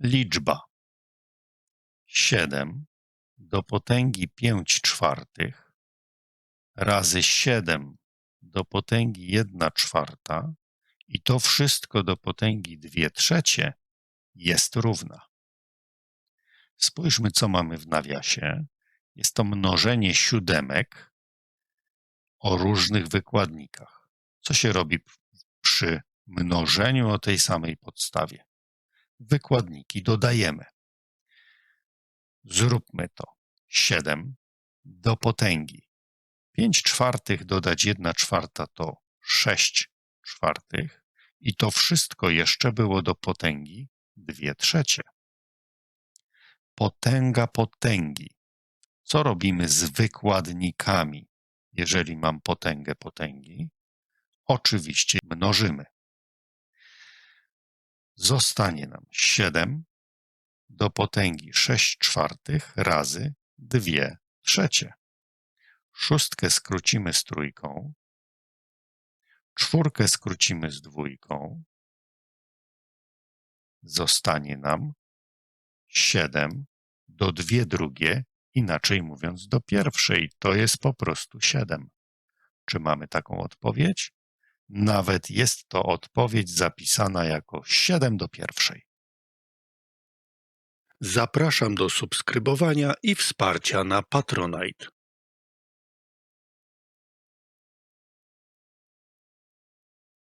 Liczba siedem do potęgi pięć czwartych razy siedem do potęgi jedna czwarta i to wszystko do potęgi dwie trzecie jest równa. Spójrzmy, co mamy w nawiasie. Jest to mnożenie siódemek o różnych wykładnikach. Co się robi przy mnożeniu o tej samej podstawie? Wykładniki dodajemy. Zróbmy to. 7 do potęgi. 5 czwartych dodać 1 czwarta to 6 czwartych i to wszystko jeszcze było do potęgi 2 trzecie. Potęga potęgi. Co robimy z wykładnikami, jeżeli mam potęgę potęgi? Oczywiście mnożymy. Zostanie nam 7 do potęgi 6 czwartych razy 2 trzecie. Szóstkę skrócimy z trójką, czwórkę skrócimy z dwójką, zostanie nam 7 do 2 drugie, inaczej mówiąc do pierwszej, to jest po prostu 7. Czy mamy taką odpowiedź? Nawet jest to odpowiedź zapisana jako 7 do pierwszej. Zapraszam do subskrybowania i wsparcia na Patronite.